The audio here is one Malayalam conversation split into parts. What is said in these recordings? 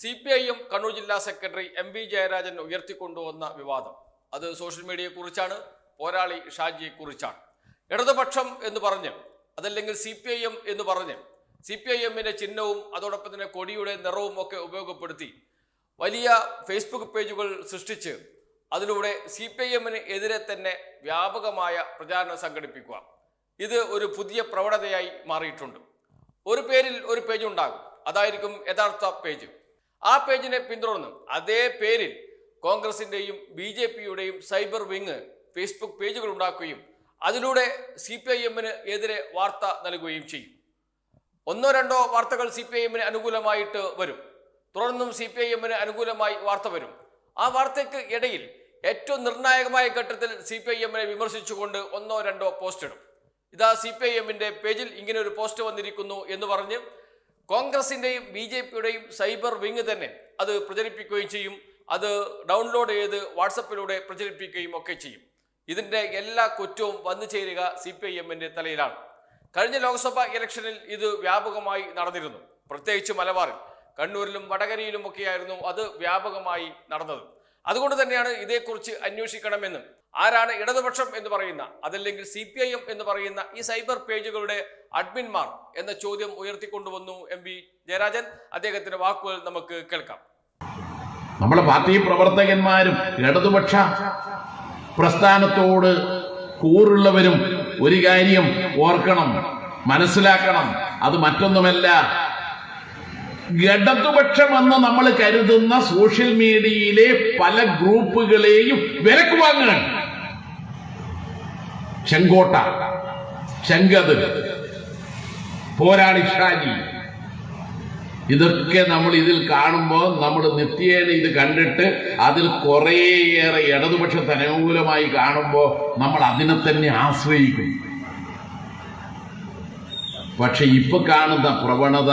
C P I M Kannur ജില്ലാ സെക്രട്ടറി എം വി ജയരാജൻ ഉയർത്തിക്കൊണ്ടുവന്ന വിവാദം. അത് സോഷ്യൽ മീഡിയയെക്കുറിച്ചാണ് പോരാളി ഷാജിയെക്കുറിച്ചാണ്. ഇടതുപക്ഷം എന്ന് പറഞ്ഞ് അതല്ലെങ്കിൽ സി പി ഐ എം എന്ന് പറഞ്ഞ് സി പി ഐ എമ്മിന്റെ ചിഹ്നവും അതോടൊപ്പം തന്നെ കൊടിയുടെ നിറവും ഒക്കെ ഉപയോഗപ്പെടുത്തി വലിയ ഫേസ്ബുക്ക് പേജുകൾ സൃഷ്ടിച്ച് അതിലൂടെ സി പി ഐ എമ്മിന് എതിരെ തന്നെ വ്യാപകമായ പ്രചാരണം സംഘടിപ്പിക്കുക. ഇത് ഒരു പുതിയ പ്രവണതയായി മാറിയിട്ടുണ്ട്. ഒരു പേരിൽ ഒരു പേജ് ഉണ്ടാകും അതായിരിക്കും യഥാർത്ഥ പേജ്. ആ പേജിനെ പിന്തുടർന്ന് അതേ പേരിൽ കോൺഗ്രസിന്റെയും ബി ജെ പിയുടെയും സൈബർ വിങ് ഫേസ്ബുക്ക് പേജുകൾ ഉണ്ടാക്കുകയും അതിലൂടെ സി പി ഐ എമ്മിന് എതിരെ വാർത്ത നൽകുകയും ചെയ്യും. ഒന്നോ രണ്ടോ വാർത്തകൾ സി പി ഐ എമ്മിന് അനുകൂലമായിട്ട് വരും. തുടർന്നും സി പി ഐ എമ്മിന് അനുകൂലമായി വാർത്ത വരും. ആ വാർത്തയ്ക്ക് ഇടയിൽ ഏറ്റവും നിർണായകമായ ഘട്ടത്തിൽ സി പി ഐ എമ്മിനെ വിമർശിച്ചുകൊണ്ട് ഒന്നോ രണ്ടോ പോസ്റ്റ് ഇടും. ഇതാ സി പി ഐ എമ്മിന്റെ പേജിൽ ഇങ്ങനെ ഒരു പോസ്റ്റ് വന്നിരിക്കുന്നു എന്ന് പറഞ്ഞ് കോൺഗ്രസിന്റെയും ബി ജെ പിയുടെയും സൈബർ വിങ് തന്നെ അത് പ്രചരിപ്പിക്കുകയും ചെയ്യും. അത് ഡൗൺലോഡ് ചെയ്ത് വാട്സപ്പിലൂടെ പ്രചരിപ്പിക്കുകയും ഒക്കെ ചെയ്യും. ഇതിന്റെ എല്ലാ കുറ്റവും വന്നു ചേരുക സി പി ഐ എമ്മിന്റെ തലയിലാണ്. കഴിഞ്ഞ ലോക്സഭാ ഇലക്ഷനിൽ ഇത് വ്യാപകമായി നടന്നിരുന്നു. പ്രത്യേകിച്ച് മലബാറിൽ. കണ്ണൂരിലും വടകരയിലും ഒക്കെയായിരുന്നു അത് വ്യാപകമായി നടന്നത്. അതുകൊണ്ട് തന്നെയാണ് ഇതേക്കുറിച്ച് അന്വേഷിക്കണമെന്നും ആരാണ് ഇടതുപക്ഷം എന്ന് പറയുന്ന അതല്ലെങ്കിൽ സി പി ഐ എം എന്ന് പറയുന്ന ഈ സൈബർ പേജുകളുടെ അഡ്മിൻമാർ എന്ന ചോദ്യം ഉയർത്തിക്കൊണ്ടുവന്നു എം വി ജയരാജൻ. അദ്ദേഹത്തിന്റെ വാക്കുകൾ നമുക്ക് കേൾക്കാം. നമ്മുടെ പാർട്ടി പ്രവർത്തകന്മാരും ഇടതുപക്ഷ പ്രസ്ഥാനത്തോട് കൂറുള്ളവരും ഒരു കാര്യം ഓർക്കണം മനസ്സിലാക്കണം. അത് മറ്റൊന്നുമല്ല. ഇടതുപക്ഷമെന്ന് നമ്മൾ കരുതുന്ന സോഷ്യൽ മീഡിയയിലെ പല ഗ്രൂപ്പുകളെയും വിലക്ക് വാങ്ങുകയാണ് ചെങ്കോട്ട ചെങ്കത് പോരാളി ഷാജി. ഇതൊക്കെ നമ്മൾ ഇതിൽ കാണുമ്പോൾ നമ്മൾ നിത്യേന ഇത് കണ്ടിട്ട് അതിൽ കുറേയേറെ ഇടതുപക്ഷത്തെ അനുകൂലമായി കാണുമ്പോൾ നമ്മൾ അതിനെ തന്നെ ആശ്രയിക്കും. പക്ഷെ ഇപ്പൊ കാണുന്ന പ്രവണത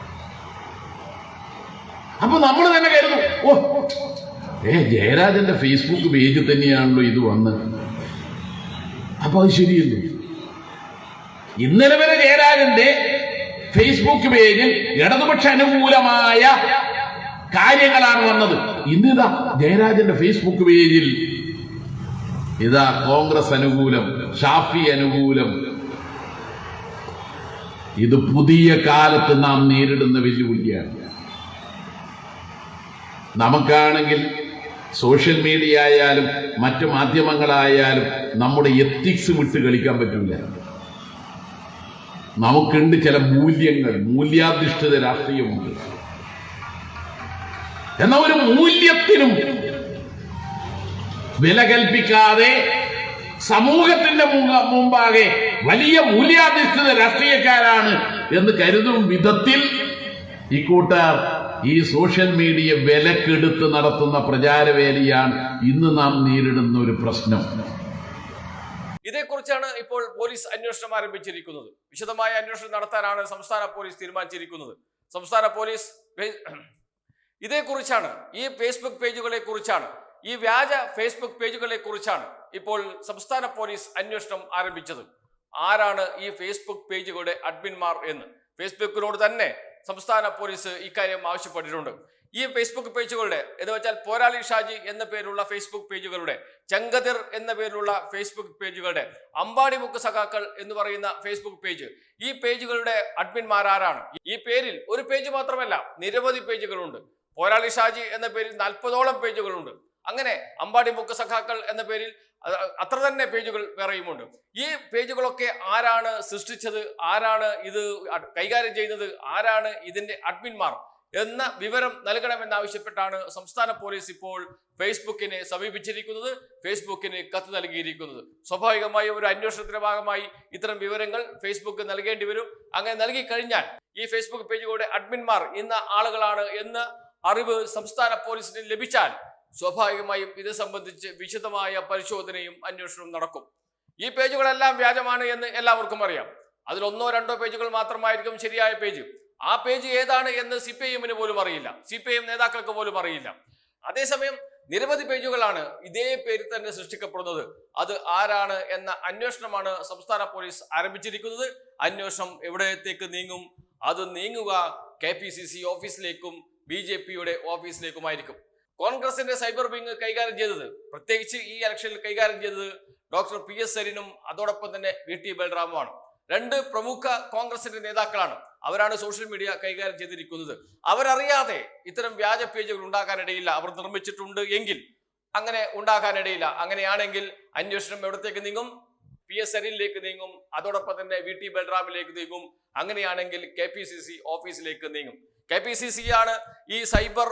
അപ്പൊ നമ്മൾ തന്നെ കരുതും. ഓ. ഏ ജയരാജന്റെ ഫേസ്ബുക്ക് പേജ് തന്നെയാണല്ലോ ഇത് വന്നത്. അപ്പൊ അത് ശരിയല്ലോ? ഇന്നലെ വരെ ജയരാജന്റെ ഫേസ്ബുക്ക് പേജിൽ ഇടതുപക്ഷ അനുകൂലമായ കാര്യങ്ങളാണ് വന്നത്. ഇന്നിതാ ജയരാജന്റെ ഫേസ്ബുക്ക് പേജിൽ ഇതാ കോൺഗ്രസ് അനുകൂലം ഷാഫി അനുകൂലം. ഇത് പുതിയ കാലത്ത് നാം നേരിടുന്ന വെല്ലുവിളിയാണ്. നമുക്കാണെങ്കിൽ സോഷ്യൽ മീഡിയ ആയാലും മറ്റു മാധ്യമങ്ങളായാലും നമ്മുടെ എത്തിക്സ് വിട്ട് കളിക്കാൻ പറ്റില്ല നമുക്കുണ്ട് ചില മൂല്യങ്ങൾ മൂല്യാധിഷ്ഠിത രാഷ്ട്രീയമുണ്ട്. എന്ന ഒരു മൂല്യത്തിനും വില കൽപ്പിക്കാതെ സമൂഹത്തിന്റെ മുമ്പാകെ വലിയ മൂല്യാധിഷ്ഠിത രാഷ്ട്രീയക്കാരാണ് എന്ന് കരുതും വിധത്തിൽ ഇക്കൂട്ടർ ഈ സോഷ്യൽ മീഡിയ വിലക്കെടുത്ത് നടത്തുന്ന പ്രചാരവേലിയാണ് ഇന്ന് നാം നേരിടുന്ന ഒരു പ്രശ്നം. ഇതേക്കുറിച്ചാണ് ഇപ്പോൾ പോലീസ് അന്വേഷണം ആരംഭിച്ചിരിക്കുന്നത്. വിശദമായ അന്വേഷണം നടത്താനാണ് സംസ്ഥാന പോലീസ് തീരുമാനിച്ചിരിക്കുന്നത്. സംസ്ഥാന പോലീസ് ഇതേക്കുറിച്ചാണ് ഈ ഫേസ്ബുക്ക് പേജുകളെ കുറിച്ചാണ് ഈ വ്യാജ ഫേസ്ബുക്ക് പേജുകളെ കുറിച്ചാണ് ഇപ്പോൾ സംസ്ഥാന പോലീസ് അന്വേഷണം ആരംഭിച്ചത്. ആരാണ് ഈ ഫേസ്ബുക്ക് പേജുകളുടെ അഡ്മിൻമാർ എന്ന്? ഫേസ്ബുക്കിനോട് തന്നെ സംസ്ഥാന പോലീസ് ഇക്കാര്യം ആവശ്യപ്പെട്ടിട്ടുണ്ട്. ഈ ഫേസ്ബുക്ക് പേജുകളുടെ എന്ന് വെച്ചാൽ പോരാളി ഷാജി എന്ന പേരുള്ള ഫേസ്ബുക്ക് പേജുകളുടെ ചങ്കതിർ എന്ന പേരിലുള്ള ഫേസ്ബുക്ക് പേജുകളുടെ അമ്പാടി മുക്ക് സഖാക്കൾ എന്ന് പറയുന്ന ഫേസ്ബുക്ക് പേജ്. ഈ പേജുകളുടെ അഡ്മിൻമാർ ആരാണ്? ഈ പേരിൽ ഒരു പേജ് മാത്രമല്ല നിരവധി പേജുകളുണ്ട്. പോരാളി ഷാജി എന്ന പേരിൽ നാൽപ്പതോളം പേജുകളുണ്ട്. അങ്ങനെ അമ്പാടി മുക്ക് സഖാക്കൾ എന്ന പേരിൽ അത്ര തന്നെ പേജുകൾ വേറെയുമുണ്ട്. ഈ പേജുകളൊക്കെ ആരാണ് സൃഷ്ടിച്ചത്? ആരാണ് ഇത് കൈകാര്യം ചെയ്യുന്നത്? ആരാണ് ഇതിന്റെ അഡ്മിൻമാർ? എന്ന വിവരം നൽകണമെന്നാവശ്യപ്പെട്ടാണ് സംസ്ഥാന പോലീസ് ഇപ്പോൾ ഫേസ്ബുക്കിനെ സമീപിച്ചിരിക്കുന്നത്. ഫേസ്ബുക്കിന് കത്ത് നൽകിയിരിക്കുന്നത്. സ്വാഭാവികമായി ഒരു അന്വേഷണത്തിന്റെ ഭാഗമായി ഇത്തരം വിവരങ്ങൾ ഫേസ്ബുക്ക് നൽകേണ്ടി വരും. അങ്ങനെ നൽകി കഴിഞ്ഞാൽ ഈ ഫേസ്ബുക്ക് പേജുകളുടെ അഡ്മിൻമാർ ഇന്ന ആളുകളാണ് എന്ന് അറിവ് സംസ്ഥാന പോലീസിന് ലഭിച്ചാൽ സ്വാഭാവികമായും ഇത് സംബന്ധിച്ച് വിശദമായ പരിശോധനയും അന്വേഷണവും നടക്കും. ഈ പേജുകളെല്ലാം വ്യാജമാണ് എന്ന് എല്ലാവർക്കും അറിയാം. അതിലൊന്നോ രണ്ടോ പേജുകൾ മാത്രമായിരിക്കും ശരിയായ പേജ്. ആ പേജ് ഏതാണ് എന്ന് സി പി എമ്മിന് പോലും അറിയില്ല. സി പി എം നേതാക്കൾക്ക് പോലും അറിയില്ല. അതേസമയം നിരവധി പേജുകളാണ് ഇതേ പേരിൽ തന്നെ സൃഷ്ടിക്കപ്പെടുന്നത്. അത് ആരാണ് എന്ന അന്വേഷണമാണ് സംസ്ഥാന പോലീസ് ആരംഭിച്ചിരിക്കുന്നത്. അന്വേഷണം എവിടത്തേക്ക് നീങ്ങും? അത് നീങ്ങുക കെ പി സി സി ഓഫീസിലേക്കും ബി ജെ പിയുടെ ഓഫീസിലേക്കുമായിരിക്കും. കോൺഗ്രസിന്റെ സൈബർ വിങ് കൈകാര്യം ചെയ്തത് പ്രത്യേകിച്ച് ഈ ഇലക്ഷനിൽ കൈകാര്യം ചെയ്തത് ഡോക്ടർ പി എസ് സരിനും അതോടൊപ്പം തന്നെ വി ടി ബൽറാമുമാണ്. രണ്ട് പ്രമുഖ കോൺഗ്രസിന്റെ നേതാക്കളാണ് അവരാണ് സോഷ്യൽ മീഡിയ കൈകാര്യം ചെയ്തിരിക്കുന്നത്. അവരറിയാതെ ഇത്തരം വ്യാജ പേജുകൾ ഉണ്ടാക്കാനിടയില്ല. അവർ നിർമ്മിച്ചിട്ടുണ്ട് എങ്കിൽ അങ്ങനെ ഉണ്ടാക്കാനിടയില്ല. അങ്ങനെയാണെങ്കിൽ അന്വേഷണം എവിടത്തേക്ക് നീങ്ങും? പി എസ് സരിനിലേക്ക് നീങ്ങും. അതോടൊപ്പം തന്നെ വി ടി ബൽറാമിലേക്ക് നീങ്ങും. അങ്ങനെയാണെങ്കിൽ കെ പി സി സി ഓഫീസിലേക്ക് നീങ്ങും. കെ പി സി സി ആണ് ഈ സൈബർ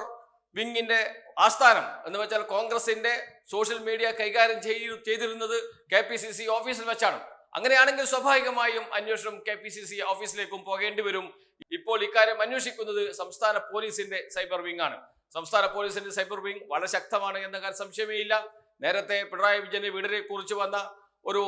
വിങ്ങിന്റെ ആസ്ഥാനം എന്ന് വെച്ചാൽ കോൺഗ്രസിന്റെ സോഷ്യൽ മീഡിയ കൈകാര്യം ചെയ്തു ചെയ്തിരുന്നത് കെ പി സി സി ഓഫീസിൽ വെച്ചാണ്. അങ്ങനെയാണെങ്കിൽ സ്വാഭാവികമായും അന്വേഷണം കെ പി സി സി ഓഫീസിലേക്കും പോകേണ്ടി വരും. ഇപ്പോൾ ഇക്കാര്യം അന്വേഷിക്കുന്നത് സംസ്ഥാന പോലീസിന്റെ സൈബർ വിങ് ആണ്. സംസ്ഥാന പോലീസിന്റെ സൈബർ വിങ് വളരെ ശക്തമാണ് എന്ന കാര്യം സംശയമേ ഇല്ല നേരത്തെ പിണറായി വിജയന്റെ വീടിനെ കുറിച്ച് വന്ന ഒരു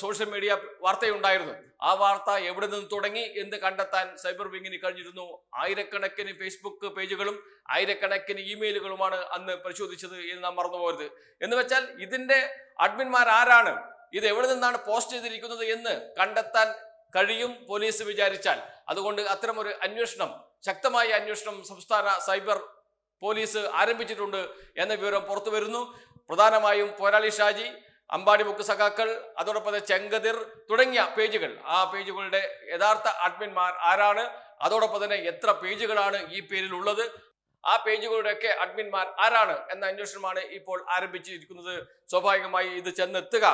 സോഷ്യൽ മീഡിയ വാർത്തയുണ്ടായിരുന്നു. ആ വാർത്ത എവിടെ നിന്ന് തുടങ്ങി എന്ന് കണ്ടെത്താൻ സൈബർ വിങ്ങിന് കഴിഞ്ഞിരുന്നു ആയിരക്കണക്കിന് ഫേസ്ബുക്ക് പേജുകളും ആയിരക്കണക്കിന് ഇമെയിലുകളുമാണ് അന്ന് പരിശോധിച്ചത് എന്ന് നാം മറന്നുപോകരുത് എന്ന് വെച്ചാൽ ഇതിന്റെ അഡ്മിന്മാർ ആരാണ് ഇത് എവിടെ നിന്നാണ് പോസ്റ്റ് ചെയ്തിരിക്കുന്നത് എന്ന് കണ്ടെത്താൻ കഴിയും പോലീസ് വിചാരിച്ചാൽ. അതുകൊണ്ട് അത്തരമൊരു അന്വേഷണം ശക്തമായ അന്വേഷണം സംസ്ഥാന സൈബർ പോലീസ് ആരംഭിച്ചിട്ടുണ്ട് എന്ന വിവരം പുറത്തു വരുന്നു. പ്രധാനമായും പോരാളി ഷാജി അമ്പാടി ബുക്ക് സഖാക്കൾ അതോടൊപ്പം ചെങ്കതിർ തുടങ്ങിയ പേജുകൾ. ആ പേജുകളുടെ യഥാർത്ഥ അഡ്മിൻമാർ ആരാണ്? അതോടൊപ്പം തന്നെ എത്ര പേജുകളാണ് ഈ പേരിൽ ഉള്ളത്? ആ പേജുകളുടെയൊക്കെ അഡ്മിൻമാർ ആരാണ് എന്ന അന്വേഷണമാണ് ഇപ്പോൾ ആരംഭിച്ചിരിക്കുന്നത്. സ്വാഭാവികമായി ഇത് ചെന്നെത്തുക.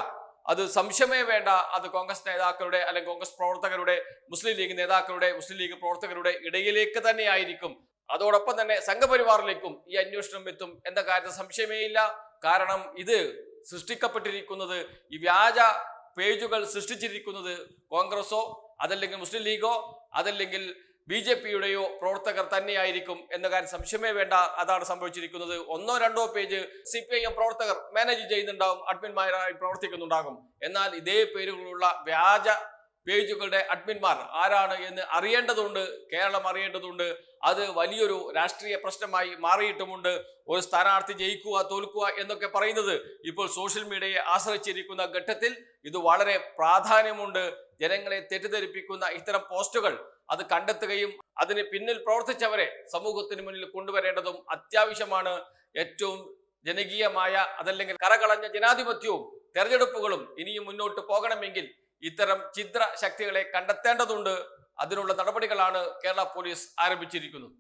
അത് സംശയമേ വേണ്ട. അത് കോൺഗ്രസ് നേതാക്കളുടെ അല്ലെങ്കിൽ കോൺഗ്രസ് പ്രവർത്തകരുടെ മുസ്ലിം ലീഗ് നേതാക്കളുടെ മുസ്ലിം ലീഗ് പ്രവർത്തകരുടെ ഇടയിലേക്ക് തന്നെയായിരിക്കും അതോടൊപ്പം തന്നെ സംഘപരിവാറിലേക്കും ഈ അന്വേഷണം എത്തും എന്ന കാര്യത്തിൽ സംശയമേ ഇല്ല. കാരണം ഇത് സൃഷ്ടിക്കപ്പെട്ടിരിക്കുന്നത് ഈ വ്യാജ പേജുകൾ സൃഷ്ടിച്ചിരിക്കുന്നത് കോൺഗ്രസോ അതല്ലെങ്കിൽ മുസ്ലിം ലീഗോ അതല്ലെങ്കിൽ ബി ജെ പിയുടെയോ പ്രവർത്തകർ തന്നെയായിരിക്കും എന്ന കാര്യം സംശയമേ വേണ്ട. അതാണ് സംഭവിച്ചിരിക്കുന്നത്. ഒന്നോ രണ്ടോ page C P I M പ്രവർത്തകർ മാനേജ് ചെയ്യുന്നുണ്ടാകും അഡ്മിന്മാരായി പ്രവർത്തിക്കുന്നുണ്ടാകും. എന്നാൽ ഇതേ പേരുകളുള്ള വ്യാജ പേജുകളുടെ അഡ്മിന്മാർ ആരാണ് എന്ന് അറിയേണ്ടതുണ്ട് കേരളം അറിയേണ്ടതുണ്ട്. അത് വലിയൊരു രാഷ്ട്രീയ പ്രശ്നമായി മാറിയിട്ടുമുണ്ട്. ഒരു സ്ഥാനാർത്ഥി ജയിക്കുക തോൽക്കുക എന്നൊക്കെ പറയുന്നത് ഇപ്പോൾ സോഷ്യൽ മീഡിയയെ ആശ്രയിച്ചിരിക്കുന്ന ഘട്ടത്തിൽ ഇത് വളരെ പ്രാധാന്യമുണ്ട്. ജനങ്ങളെ തെറ്റിദ്ധരിപ്പിക്കുന്ന ഇത്തരം പോസ്റ്റുകൾ അത് കണ്ടെത്തുകയും അതിന് പിന്നിൽ പ്രവർത്തിച്ചവരെ സമൂഹത്തിന് മുന്നിൽ കൊണ്ടുവരേണ്ടതും അത്യാവശ്യമാണ്. ഏറ്റവും ജനകീയമായ അതല്ലെങ്കിൽ കറകളഞ്ഞ ജനാധിപത്യവും തെരഞ്ഞെടുപ്പുകളും ഇനിയും മുന്നോട്ട് പോകണമെങ്കിൽ ഇത്തരം ചിത്ര ശക്തികളെ കണ്ടെത്തേണ്ടതുണ്ട്. അതിനുള്ള നടപടികളാണ് കേരള പോലീസ് ആരംഭിച്ചിരിക്കുന്നത്.